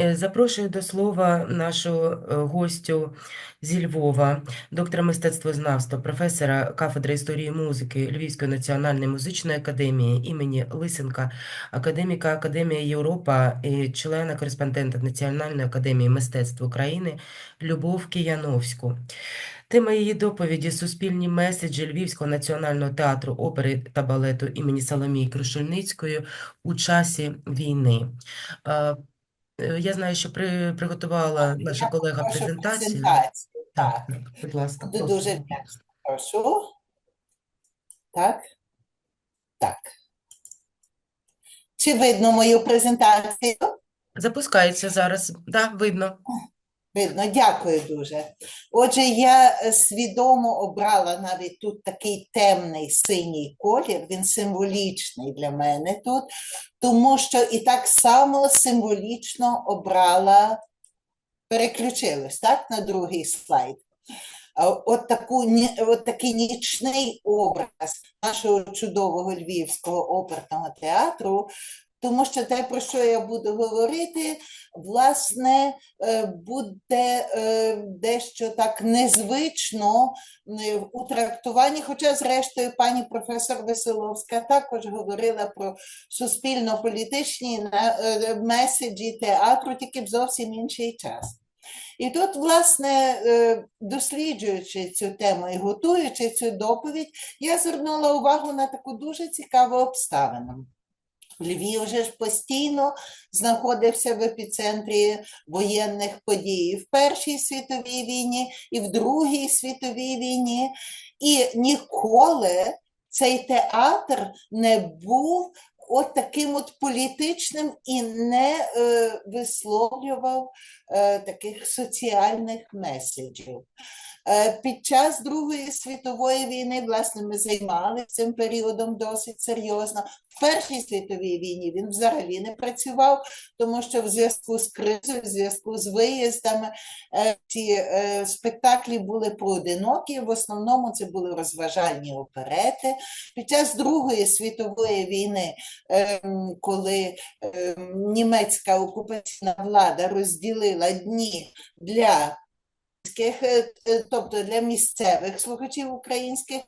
Е, Запрошую до слова нашу е, гостю зі Львова, доктора мистецтвознавства, професора кафедри історії музики Львівської національної музичної академії імені Лисенка, академіка Академії Європа і члена кореспондента Національної академії мистецтв України Любов Кияновську. Тема її доповіді суспільні меседжі Львівського національного театру опери та балету імені Соломії Крушельницької у часі війни. Е, Я знаю, що при, приготувала наша колега презентацію. презентацію. Так, Так, так, будь ласка, Буду прошу. дуже вдячна. Прошу. Так. Так. Чи видно мою презентацію? Запускається зараз. Да, видно. Видно, дякую дуже. Отже, я е, свідомо обрала навіть тут такий темний синій колір, він символічний для мене тут, тому що і так само символічно обрала, переключилась, так, на другий слайд. От, таку, от такий нічний образ нашого чудового Львівського оперного театру, тому що те, про що я буду говорити, власне, е, буде е, дещо так незвично у трактуванні, хоча, зрештою, пані професор Веселовська також говорила про суспільно-політичні е, меседжі театру, тільки в зовсім інший час. І тут, власне, досліджуючи цю тему і готуючи цю доповідь, я звернула увагу на таку дуже цікаву обставину. Львів вже ж постійно знаходився в епіцентрі воєнних подій в Першій світовій війні, і в Другій світовій війні. І ніколи цей театр не був от таким от політичним і не е, висловлював е, таких соціальних меседжів. Е, Під час Другої світової війни, власне, ми займалися цим періодом досить серйозно. В Першій світовій війні він взагалі не працював, тому що в зв'язку з кризою, в зв'язку з виїздами, е, ці е, спектаклі були поодинокі. В основному це були розважальні оперети. Під час Другої світової війни, ем, коли ем, німецька окупаційна влада розділила дні для тобто для місцевих слухачів українських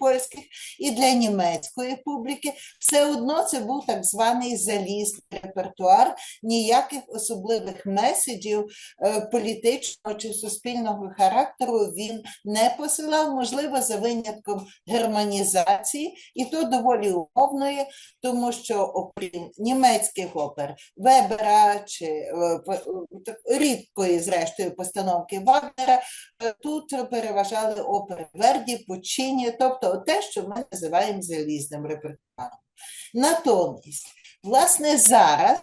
польських і для німецької публіки, все одно це був так званий залізний репертуар, ніяких особливих меседжів е, політичного чи суспільного характеру він не посилав, можливо, за винятком германізації, і то доволі умовної, тому що окрім німецьких опер, Вебера чи е, е, рідкої, зрештою, постановки Вагнера, е, тут переважали опери Верді, Пучині, тобто те, що ми називаємо залізним репертуаром. Натомість, власне, зараз.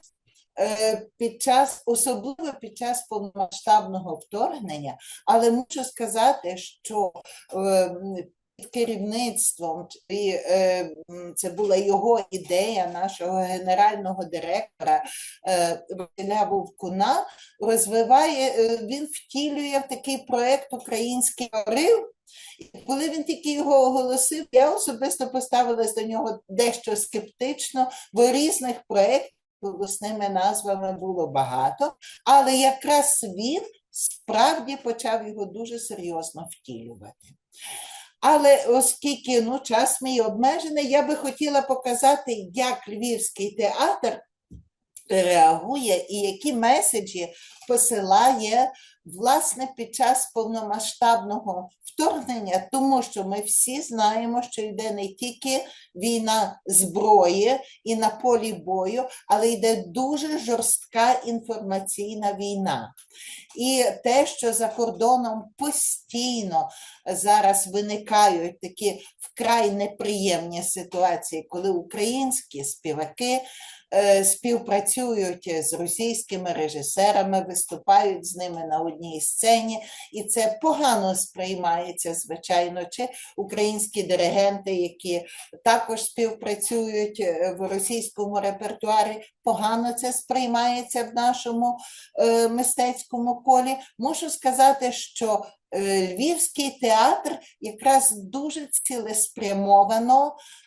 е, Під час, особливо під час повномасштабного вторгнення, але мушу сказати, що ем, під керівництвом, і е, це була його ідея нашого генерального директора е, Василя Вовкуна, розвиває, е, він втілює в такий проект Український. І коли він тільки його оголосив, я особисто поставилась до нього дещо скептично, бо різних проєктів з голосними назвами було багато, але якраз він справді почав його дуже серйозно втілювати. Але оскільки ну, час мій обмежений, я би хотіла показати, як Львівський театр реагує і які меседжі посилає власне під час повномасштабного вторгнення, тому що ми всі знаємо, що йде не тільки війна зброї і на полі бою, але йде дуже жорстка інформаційна війна. І те, що за кордоном постійно зараз виникають такі вкрай неприємні ситуації, коли українські співаки співпрацюють з російськими режисерами, виступають з ними на одній сцені, і це погано сприймається, звичайно, чи українські диригенти, які також співпрацюють е, в російському репертуарі, погано це сприймається в нашому е, мистецькому колі. Мушу сказати, що е, Львівський театр якраз дуже цілеспрямовано е,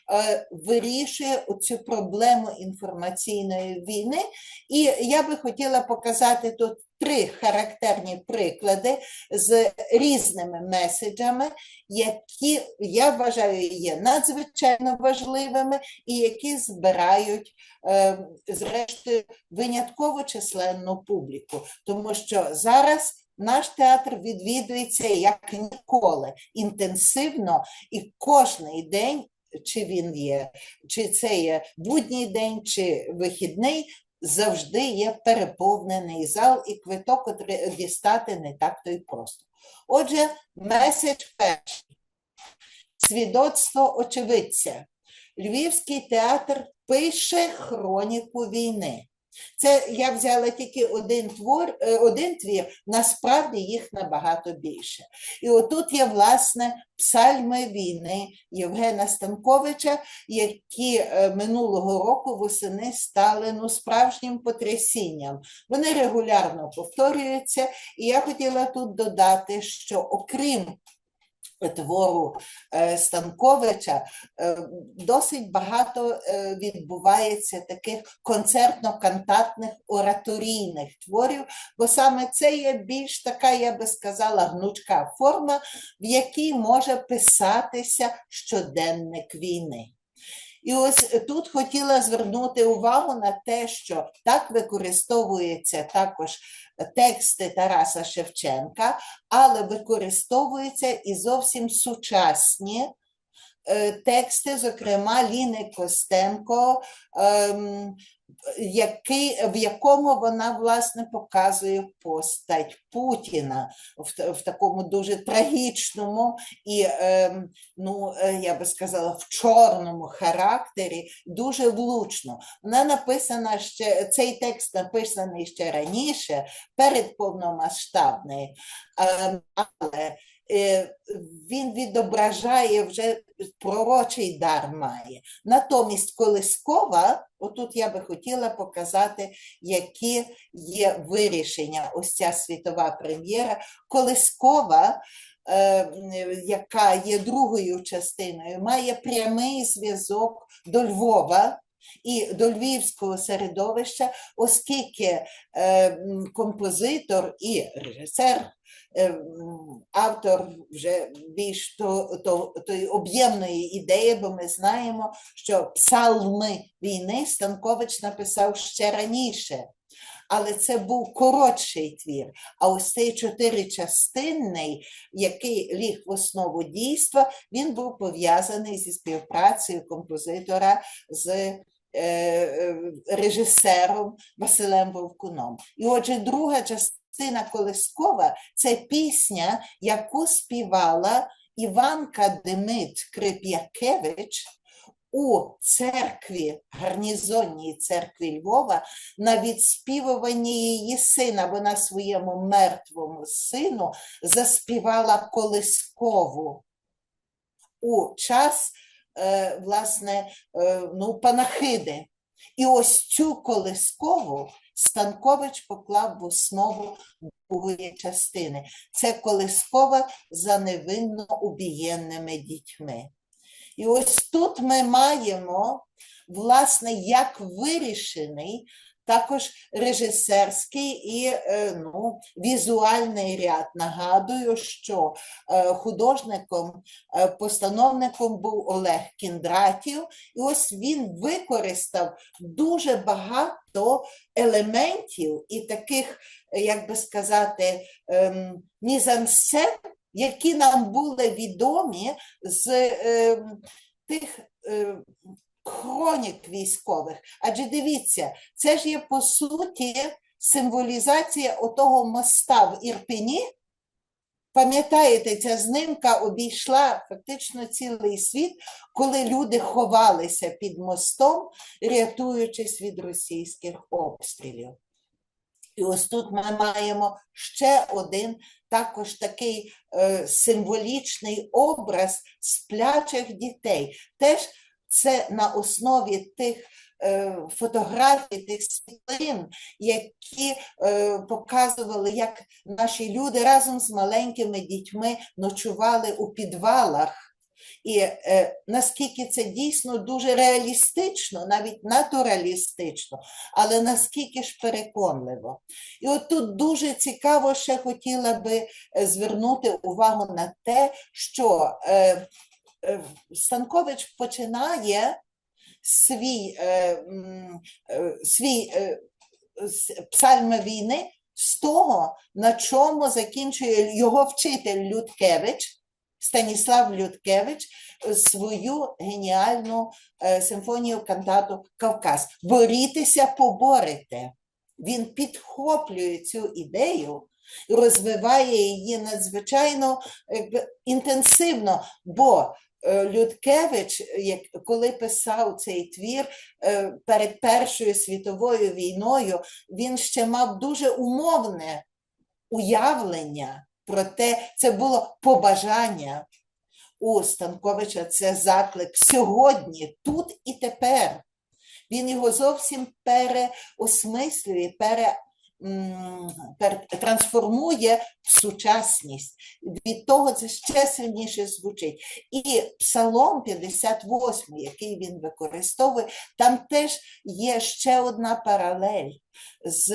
вирішує цю проблему інформаційної війни. І я би хотіла показати тут три характерні приклади з різними меседжами, які я вважаю є надзвичайно важливими і які збирають, е, зрештою, винятково численну публіку, тому що зараз. Наш театр відвідується як ніколи інтенсивно, і кожний день, чи він є, чи це є будній день, чи вихідний, завжди є переповнений зал, і квиток дістати не так то й просто. Отже, меседж перший. Свідоцтво очевидця. Львівський театр пише хроніку війни. Це я взяла тільки один твор, е, один твір, насправді їх набагато більше. І отут є, власне, псальми війни Євгена Станковича, які е, минулого року восени стали ну, справжнім потрясінням. Вони регулярно повторюються, і я хотіла тут додати, що окрім твору е, Станковича е, досить багато е, відбувається таких концертно-кантатних ораторійних творів, бо саме це є більш така, я би сказала, гнучка форма, в якій може писатися щоденник війни. І ось тут хотіла звернути увагу на те, що так використовуються також тексти Тараса Шевченка, але використовуються і зовсім сучасні е, тексти, зокрема Ліни Костенко, ем, який, в якому вона власне показує постать Путіна в, в такому дуже трагічному і, ем, ну, е, я би сказала, в чорному характері, дуже влучно. Вона написана ще, цей текст написаний ще раніше, перед повномасштабною, ем, але е, він відображає вже пророчий дар має. Натомість Колискова, отут я би хотіла показати, які є вирішення, ось ця світова прем'єра. Колискова, е, яка є другою частиною, має прямий зв'язок до Львова. І до львівського середовища, оскільки е, композитор і режисер е, автор вже більш то, то, тої об'ємної ідеї, бо ми знаємо, що псалми війни Станкович написав ще раніше. Але це був коротший твір. А ось цей чотиричастинний, який ліг в основу дійства, він був пов'язаний зі співпрацею композитора з е, е, режисером Василем Вовкуном. І отже, друга частина Колескова це пісня, яку співала Іванка Демид Крип'якевич у церкві, гарнізонній церкві Львова, на відспівуванні її сина. Вона своєму мертвому сину заспівала колискову у час, е, власне, е, ну, панахиди. І ось цю колискову Станкович поклав в основу другої частини. Це колискова за невинно убієнними дітьми. І ось тут ми маємо, власне, як вирішений також режисерський і е, ну, візуальний ряд. Нагадую, що е, художником, е, постановником був Олег Кіндратів, і ось він використав дуже багато елементів і таких, як би сказати, ем, мізансцен, які нам були відомі з ем, тих е, хронік військових. Адже дивіться, це ж є по суті символізація отого моста в Ірпені. Пам'ятаєте, ця знимка обійшла фактично цілий світ, коли люди ховалися під мостом, рятуючись від російських обстрілів. І ось тут ми маємо ще один також такий е, символічний образ сплячих дітей. Теж це на основі тих е, фотографій, тих світлин, які е, показували, як наші люди разом з маленькими дітьми ночували у підвалах. І е, наскільки це дійсно дуже реалістично, навіть натуралістично, але наскільки ж переконливо. І от тут дуже цікаво ще хотіла би е, звернути увагу на те, що е, Станкович починає свій, е, е, свій е, псальми війни з того, на чому закінчує його вчитель Людкевич, Станіслав Людкевич, е, свою геніальну е, симфонію кантату Кавказ. Борітеся, поборете. Він підхоплює цю ідею і розвиває її надзвичайно якби, інтенсивно, бо е, Людкевич, як, коли писав цей твір е, перед Першою світовою війною, він ще мав дуже умовне уявлення про те, це було побажання у Станковича, це заклик сьогодні, тут і тепер. Він його зовсім переосмислює, пере, трансформує в сучасність. Від того це ще сильніше звучить. І Псалом 58, який він використовує, там теж є ще одна паралель з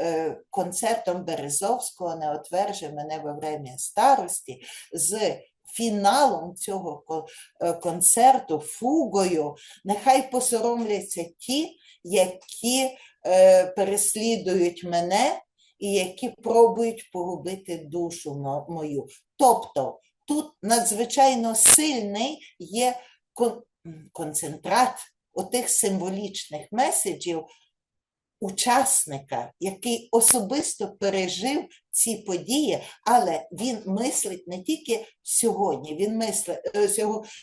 е, концертом Березовського «Не отверже мене во время старості, з фіналом цього е, концерту, фугою, нехай посоромляться ті, які переслідують мене і які пробують погубити душу мою. Тобто тут надзвичайно сильний є концентрат отих символічних меседжів учасника, який особисто пережив ці події, але він мислить не тільки сьогодні, він мислить е,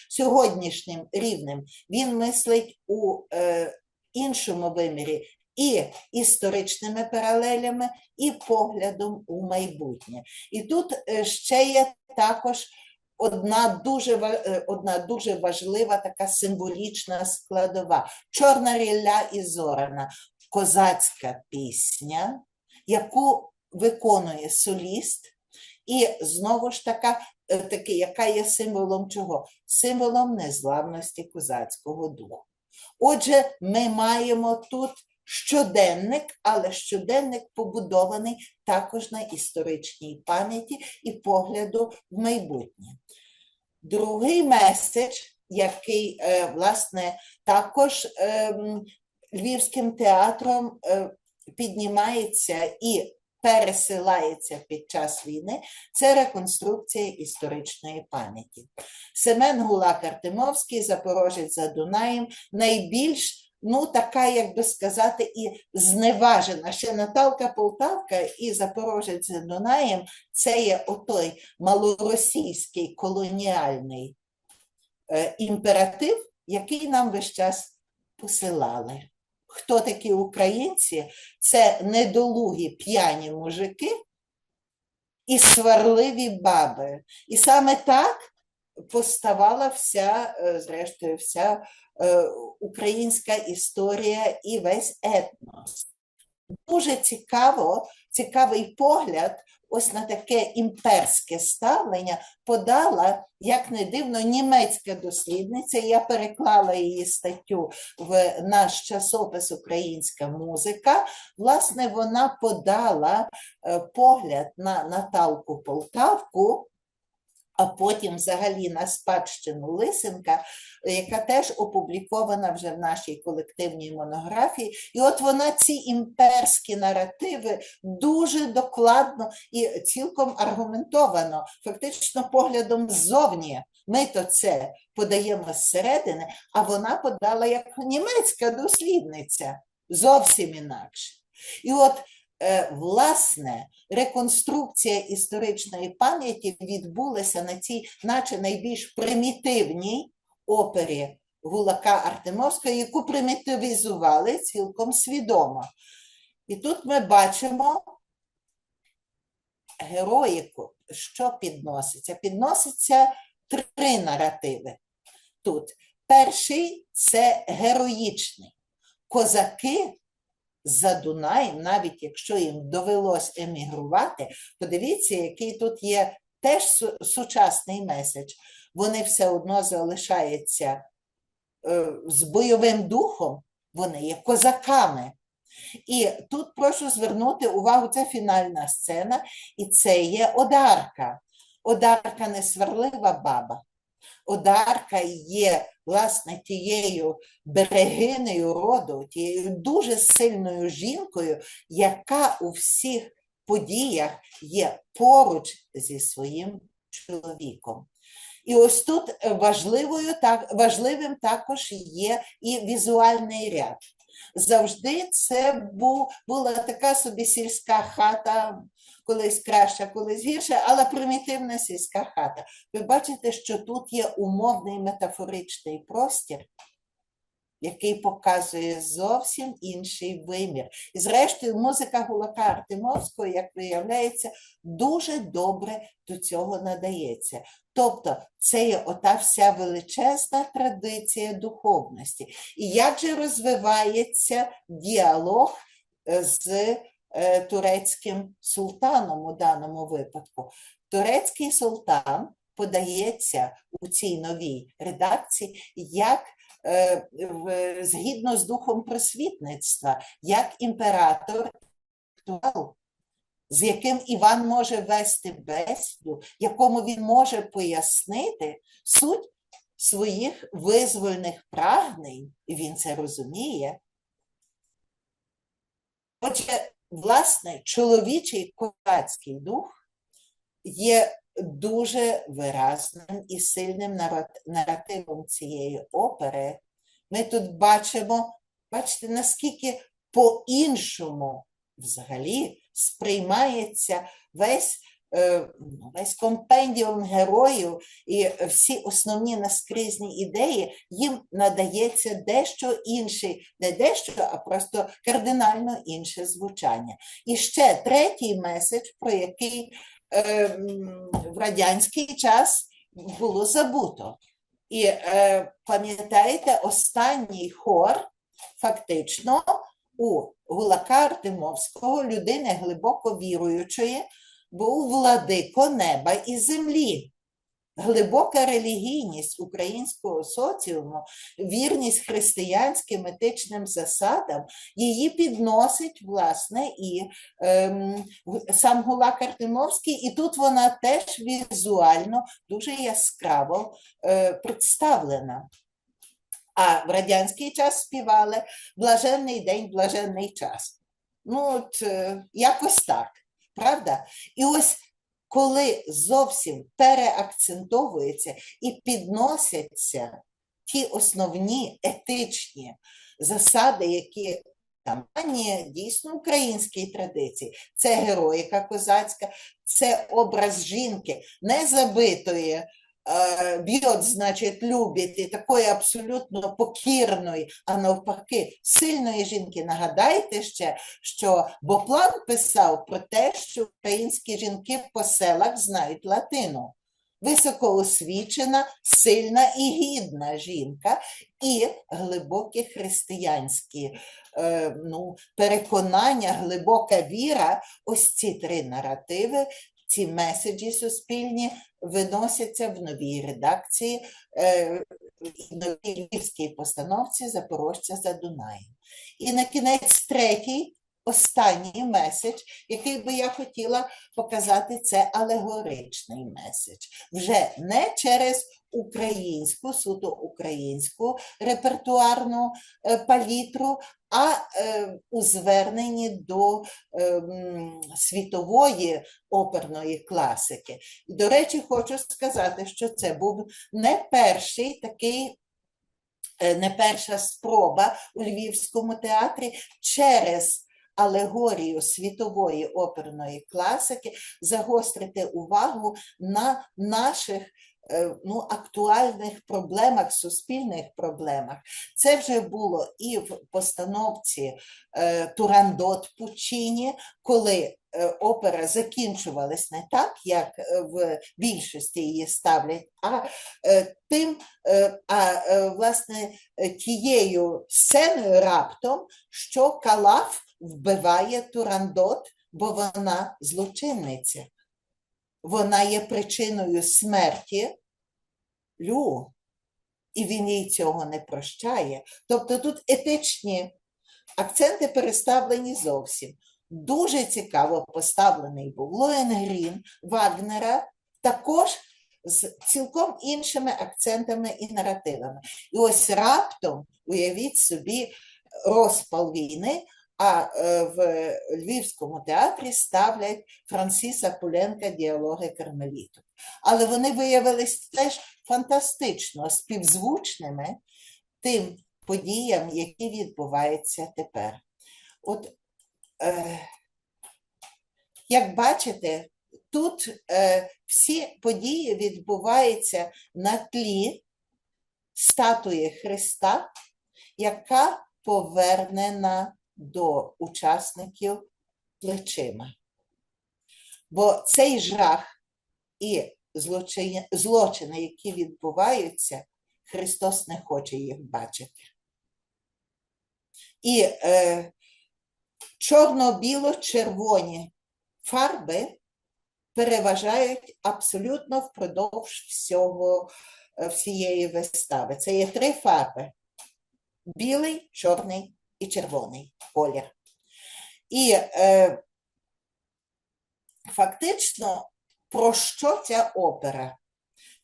сьогоднішнім рівнем, він мислить у е, іншому вимірі і історичними паралелями, і поглядом у майбутнє. І тут е, ще є також одна дуже, е, одна дуже важлива така символічна складова. Чорна рілля і зорана козацька пісня, яку виконує соліст, і знову ж така, е, таки, яка є символом чого? Символом незламності козацького духу. Отже, ми маємо тут щоденник, але щоденник побудований також на історичній пам'яті і погляду в майбутнє. Другий меседж, який, е, власне, також ем, Львівським театром е, піднімається і пересилається під час війни, це реконструкція історичної пам'яті. Семен Гулак Артемовський, Запорожець за Дунаєм, найбільш Ну, така, як би сказати, і зневажена. Ще Наталка Полтавка і Запорожець за Дунаєм це є отой малоросійський колоніальний е, імператив, який нам весь час посилали. Хто такі українці? Це недолугі п'яні мужики і сварливі баби. І саме так поставала вся, е, зрештою, вся українська історія і весь етнос. Дуже цікаво, цікавий погляд ось на таке імперське ставлення подала, як не дивно, німецька дослідниця. Я переклала її статтю в наш часопис Українська музика. Власне, вона подала е, погляд на Наталку Полтавку, а потім взагалі на спадщину Лисенка, яка теж опублікована вже в нашій колективній монографії. І от вона ці імперські наративи дуже докладно і цілком аргументовано, фактично поглядом ззовні. Ми то це подаємо зсередини, а вона подала як німецька дослідниця, зовсім інакше. І от власне, реконструкція історичної пам'яті відбулася на цій, наче найбільш примітивній опері Гулака Артемовського, яку примітивізували цілком свідомо. І тут ми бачимо героїку, що підноситься. Підноситься три наративи тут. Перший це героїчний. Козаки за Дунаєм, навіть якщо їм довелось емігрувати, подивіться, який тут є теж сучасний меседж. вони все одно залишаються е, з бойовим духом, вони є козаками. І тут прошу звернути увагу, це фінальна сцена, і це є Одарка. Одарка не сварлива баба. Одарка є, власне, тією берегинею роду, тією дуже сильною жінкою, яка у всіх подіях є поруч зі своїм чоловіком. І ось тут важливою, так, важливим також є і візуальний ряд. Завжди це був, була така собі сільська хата, колись краща, колись гірша, але примітивна сільська хата. Ви бачите, що тут є умовний метафоричний простір, який показує зовсім інший вимір. І зрештою, музика Гулака Артемовського, як виявляється, дуже добре до цього надається. Тобто це є ота вся величезна традиція духовності. І як же розвивається діалог е, з е, турецьким султаном у даному випадку? Турецький султан подається у цій новій редакції як згідно з духом просвітництва, як імператор з яким Іван може вести бесіду, якому він може пояснити суть своїх визвольних прагнень, і він це розуміє. Отже, власне, чоловічий козацький дух є дуже виразним і сильним наративом цієї опери. Ми тут бачимо, бачите, наскільки по-іншому взагалі сприймається весь, е, весь компендіум героїв і всі основні наскрізні ідеї, їм надається дещо інше, не дещо, а просто кардинально інше звучання. І ще третій меседж, про який в радянський час було забуто. І е, пам'ятаєте, останній хор фактично у Гулака Артемовського, людини глибоко віруючої, був владико неба і землі. Глибока релігійність українського соціуму, вірність християнським етичним засадам, її підносить, власне, і ем, сам Гулак Артемовський, і тут вона теж візуально дуже яскраво е, представлена. А в радянський час співали Блаженний день, блаженний час. Ну, от е, якось так, правда? І ось коли зовсім переакцентовується і підносяться ті основні етичні засади, які там ані дійсно українській традиції, це героїка козацька, це образ жінки, не забитої е, значить, любить, і такої абсолютно покірної, а навпаки, сильної жінки. Нагадайте ще, що Боплан писав про те, що українські жінки по селах знають латину. Високоосвічена, сильна і гідна жінка, і глибокі християнські е, ну, переконання, глибока віра, ось ці три наративи, ці меседжі суспільні виносяться в новій редакції, е, в новій львівській постановці Запорожця за Дунаєм. І на кінець третій, останній меседж, який би я хотіла показати, це алегоричний меседж. Вже не через українську, суто українську репертуарну е, палітру, а е, у зверненні до ем, світової оперної класики. До речі, хочу сказати, що це був не перший такий. е, Не перша спроба у Львівському театрі через алегорію світової оперної класики загострити увагу на наших ну, актуальних проблемах, суспільних проблемах. Це вже було і в постановці е, Турандот Пучині, коли е, опера закінчувалась не так, як е, в більшості її ставлять, а е, тим, е, а е, власне е, тією сценою раптом, що Калаф вбиває Турандот, бо вона злочинниця. Вона є причиною смерті Лю, і він їй цього не прощає. Тобто тут етичні акценти переставлені зовсім. Дуже цікаво поставлений був Лоенгрін Вагнера, також з цілком іншими акцентами і наративами. І ось раптом, уявіть собі, розпал війни, а е, в Львівському театрі ставлять Франсіса Пуленка діалоги Кармеліту. Але вони виявились теж фантастично співзвучними тим подіям, які відбуваються тепер. От, е, як бачите, тут е, всі події відбуваються на тлі статуї Христа, яка повернена до учасників плечима. Бо цей жах і злочини, злочини, які відбуваються, Христос не хоче їх бачити. І е, чорно-біло-червоні фарби переважають абсолютно впродовж всього, е, всієї вистави. Це є три фарби: білий, чорний і червоний колір. І е, фактично, про що ця опера?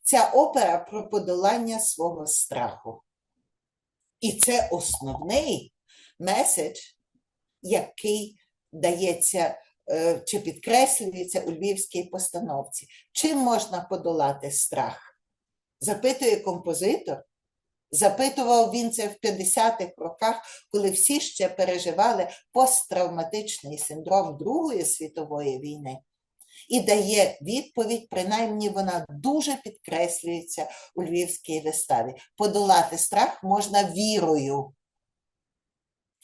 Ця опера про подолання свого страху. І це основний меседж, який дається е, чи підкреслюється у львівській постановці. Чим можна подолати страх? Запитує композитор. Запитував він це в 50-х роках, коли всі ще переживали посттравматичний синдром Другої світової війни. І дає відповідь, принаймні вона дуже підкреслюється у львівській виставі. Подолати страх можна вірою.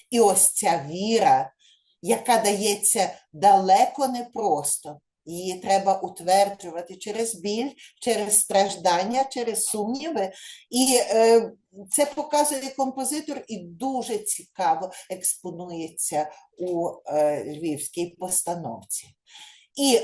І ось ця віра, яка дається далеко не просто. Її треба утверджувати через біль, через страждання, через сумніви. І е, це показує композитор і дуже цікаво експонується у е, львівській постановці. І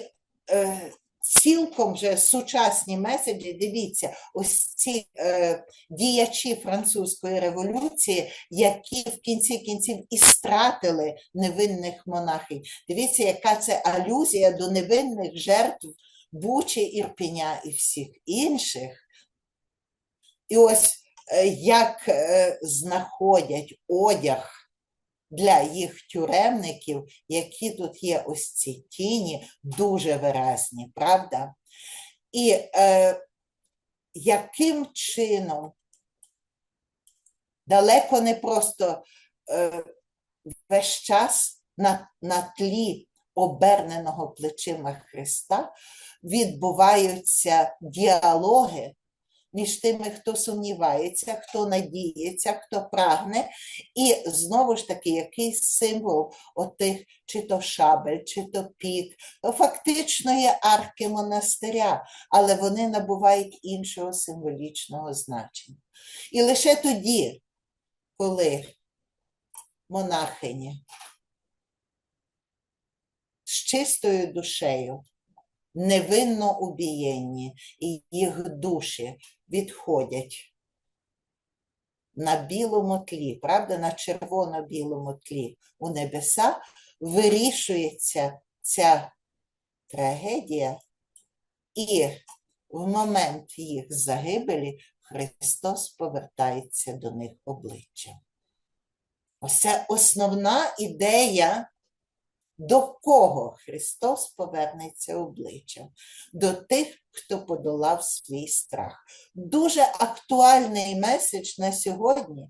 е, цілком вже сучасні меседжі, дивіться, ось ці е, діячі французької революції, які в кінці кінців і стратили невинних монахинь. Дивіться, яка це алюзія до невинних жертв Бучі, Ірпеня і всіх інших. І ось е, як е, знаходять одяг для їх тюремників, які тут є ось ці тіні, дуже виразні, правда? І е, яким чином далеко не просто е, весь час на, на тлі оберненого плечима Христа відбуваються діалоги між тими, хто сумнівається, хто надіється, хто прагне, і знову ж таки якийсь символ отих, чи то шабель, чи то пік, фактично є арки монастиря, але вони набувають іншого символічного значення. І лише тоді, коли монахині з чистою душею невинно убієнні, і їх душі відходять на білому тлі, правда, на червоно-білому тлі у небеса, вирішується ця трагедія, і в момент їх загибелі Христос повертається до них обличчям. Ось це основна ідея до кого Христос повернеться обличчям? До тих, хто подолав свій страх. Дуже актуальний меседж на сьогодні.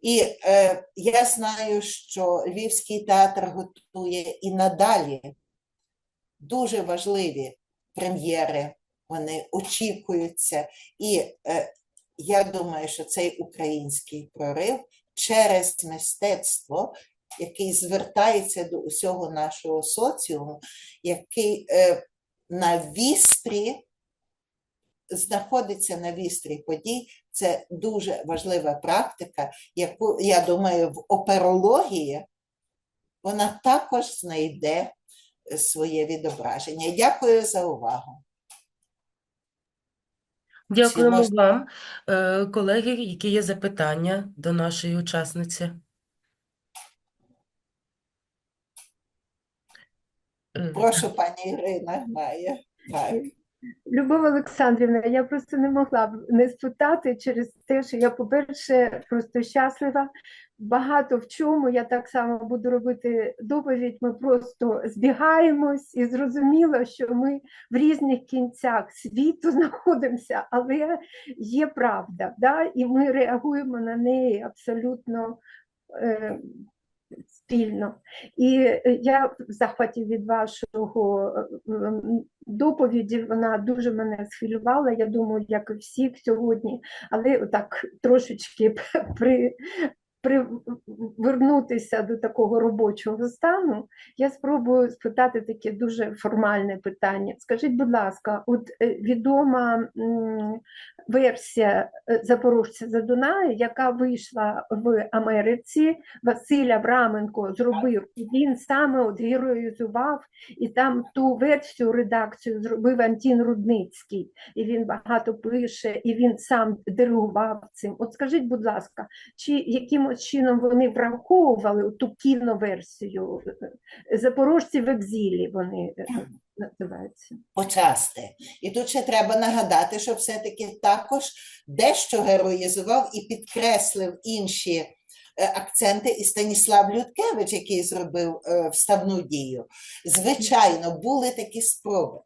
І е, я знаю, що Львівський театр готує і надалі дуже важливі прем'єри, вони очікуються. І е, я думаю, що цей український прорив через мистецтво який звертається до усього нашого соціуму, який е, на вістрі знаходиться на вістрі подій. Це дуже важлива практика, яку, я думаю, в оперології вона також знайде своє відображення. Дякую за увагу. Дякуємо можна- вам, Е, колеги, які є запитання до нашої учасниці. Прошу, пані Ірина має. Любов Олександрівна, я просто не могла б не спитати через те, що я, по-перше, просто щаслива. Багато в чому я так само буду робити доповідь. Ми просто збігаємось і зрозуміло, що ми в різних кінцях світу знаходимося, але є правда, да? і ми реагуємо на неї абсолютно е, спільно. І е, я в захваті від вашого е, доповіді, вона дуже мене схвилювала, я думаю, як і всіх сьогодні, але так трошечки при, привернутися до такого робочого стану, я спробую спитати таке дуже формальне питання. Скажіть, будь ласка, от е, відома версія е, Запорожця за Дунаю, яка вийшла в Америці, Василь Авраменко зробив, і він саме от героїзував, і там ту версію редакцію зробив Антін Рудницький, і він багато пише, і він сам диригував цим. От скажіть, будь ласка, чи якимось чином вони враховували ту кіноверсію е, Запорожці в екзілі вони е, називаються? почасти. І тут ще треба нагадати, що все-таки також дещо героїзував і підкреслив інші е, акценти і Станіслав Людкевич, який зробив е, вставну дію. Звичайно, були такі спроби.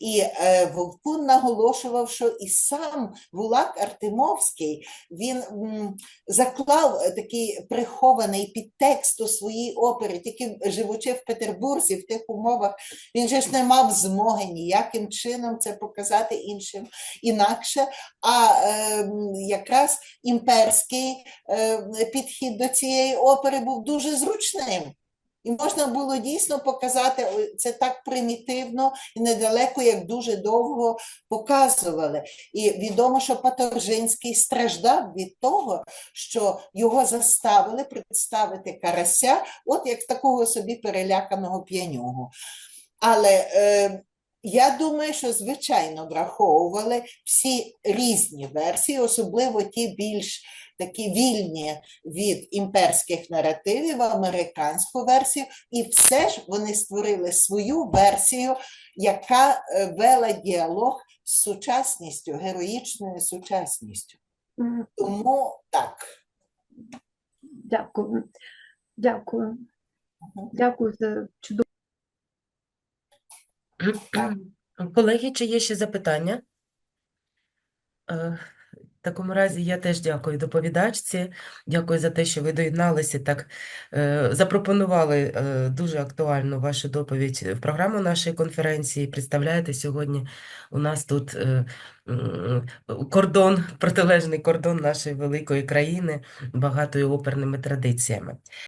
І е, Вовкун наголошував, що і сам Гулак Артемовський він заклав е, такий прихований підтекст у своїй опері, тільки живучи в Петербурзі в тих умовах, він же ж не мав змоги ніяким чином це показати іншим інакше. А е, якраз імперський е, підхід до цієї опери був дуже зручним. І можна було дійсно показати це так примітивно і недалеко, як дуже довго показували. І відомо, що Паторжинський страждав від того, що його заставили представити карася, от як такого собі переляканого п'янюгу. Але е, я думаю, що звичайно враховували всі різні версії, особливо ті більш такі вільні від імперських наративів, американську версію, і все ж вони створили свою версію, яка е, вела діалог з сучасністю, героїчною сучасністю. Тому так. Дякую. Дякую. Дякую за чудову. Колеги, чи є ще запитання? Е, В такому разі я теж дякую доповідачці. Дякую за те, що ви доєдналися, так е, запропонували е, дуже актуальну вашу доповідь в програму нашої конференції. Представляєте, сьогодні у нас тут кордон, протилежний кордон нашої великої країни, багатою оперними традиціями.